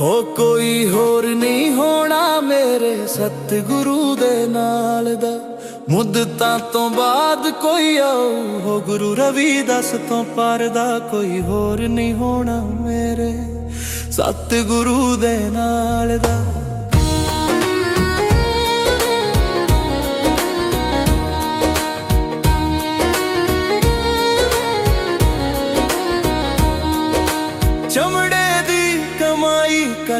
ਹੋ ਕੋਈ ਹੋਰ ਨਹੀਂ ਹੋਣਾ ਮੇਰੇ ਸਤਿਗੁਰੂ ਦੇ ਨਾਲ ਦਾ। ਮੁੱਦਤਾਂ ਤੋਂ ਬਾਅਦ ਕੋਈ ਆਊ, ਹੋ ਗੁਰੂ ਰਵੀਦਾਸ ਤੋਂ ਪਰਦਾ ਕੋਈ ਹੋਰ ਨਹੀਂ ਹੋਣਾ ਮੇਰੇ ਸਤਿਗੁਰੂ ਦੇ ਨਾਲ ਦਾ। ਚਮੜੇ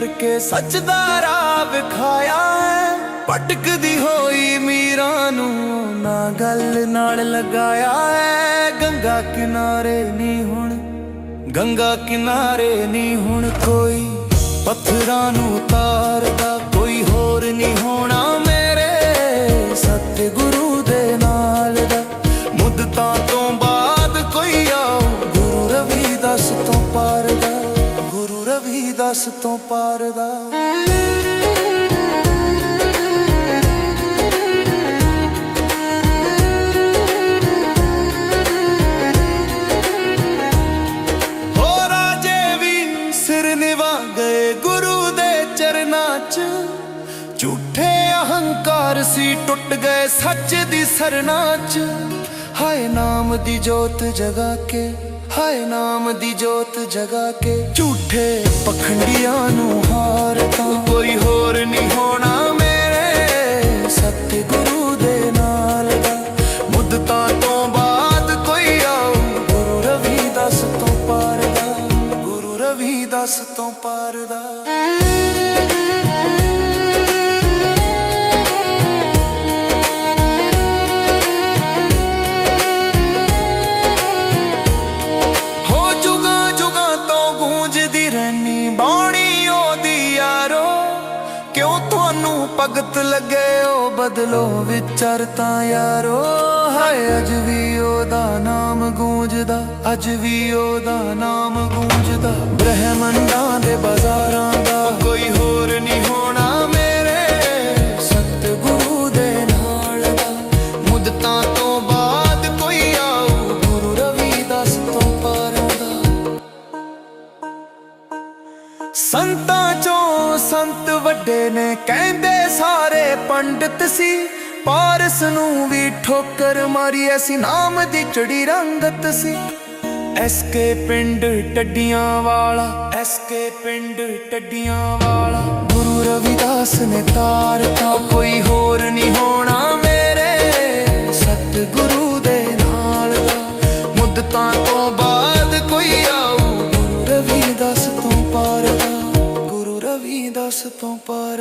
ਕਰਕੇ ਸੱਚ ਦਾ ਰਾਹ ਵਿਖਾਇਆ ਹੈ। ਭਟਕਦੀ ਹੋਈ ਮੀਰਾਂ ਨੂੰ ਨਾ ਗੱਲ ਨਾਲ ਲਗਾਇਆ ਹੈ। ਗੰਗਾ ਕਿਨਾਰੇ ਨਹੀਂ ਹੁਣ, ਗੰਗਾ ਕਿਨਾਰੇ ਨਹੀਂ ਹੁਣ ਕੋਈ ਪੱਥਰਾਂ ਨੂੰ ਉਤਾਰਦਾ ਰਵੀਦਾਸ ਤੋਂ ਪਾਰ ਦਾ। ਰਾਜੇ ਵੀ ਸਿਰ ਨਿਵਾ ਗਏ ਗੁਰੂ ਦੇ ਚਰਨਾਂ 'ਚ, ਝੂਠੇ ਅਹੰਕਾਰ ਸੀ ਟੁੱਟ ਗਏ ਸੱਚ ਦੀ ਸਰਨਾ 'ਚ। ਹਾਏ ਨਾਮ ਦੀ ਜੋਤ ਜਗਾ ਕੇ ਹਾਏ ਨਾਮ ਦੀ ਜੋਤ ਜਗਾ ਕੇ ਝੂਠੇ ਪਖੰਡੀਆਂ ਨੂੰ ਹਾਰ ਤਾਂ ਕੋਈ ਹੋਰ ਨਹੀਂ ਹੋਣਾ ਮੇਰੇ ਸਤਿਗੁਰੂ ਦੇ ਨਾਲ ਦਾ। ਮੁੱਦਤਾਂ ਤੋਂ ਬਾਅਦ ਕੋਈ ਆਉ ਗੁਰੂ ਰਵੀਦਾਸ ਤੋਂ ਪਾਰ ਦਾ। ਗੁਰੂ ਰਵੀਦਾਸ ਤੋਂ ਪਾਰ ਦਾ। ਕਿਉਂ ਤੁਹਾਨੂੰ ਭਗਤ ਲੱਗੇ ਉਹ ਬਦਲੋ ਵਿਚਾਰ ਤਾਂ ਯਾਰੋ। ਹਾਏ, ਅਜ ਵੀ ਉਹਦਾ ਨਾਮ ਗੂੰਜਦਾ, ਅੱਜ ਵੀ ਉਹਦਾ ਨਾਮ ਗੂੰਜਦਾ। ਬ੍ਰਹਮੰਡਾਂ ਦੇ ਬਾਜ਼ਾਰ ਸੰਤਾਂ ਚੋਂ ਸੰਤ ਵੱਡੇ ਨੇ, ਕਹਿੰਦੇ ਸਾਰੇ ਪੰਡਿਤ ਸੀ। ਪਾਰਸ ਨੂੰ ਵੀ ਠੋਕਰ ਮਾਰੀ ਐਸੀ ਨਾਮ ਦੀ ਚੜੀ ਰੰਗਤ ਸੀ। ਐਸਕੇ ਪਿੰਡ ਟੱਡੀਆਂ ਵਾਲਾ ਐਸਕੇ ਪਿੰਡ ਟੱਡੀਆਂ ਵਾਲਾ। ਗੁਰੂ ਰਵਿਦਾਸ ਨੇ ਤਾਰਤਾ ਕੋਈ ਹੋਰ ਨਹੀਂ ਹੋਣਾ ਮੇਰੇ। ਸਤਿਗੁਰੂ ਦੇ ਨਾਲ ਮੁੱਦਤਾਂ ਤੋਂ ਰਵਿਦਾਸ ਤੋਂ ਪਾਰ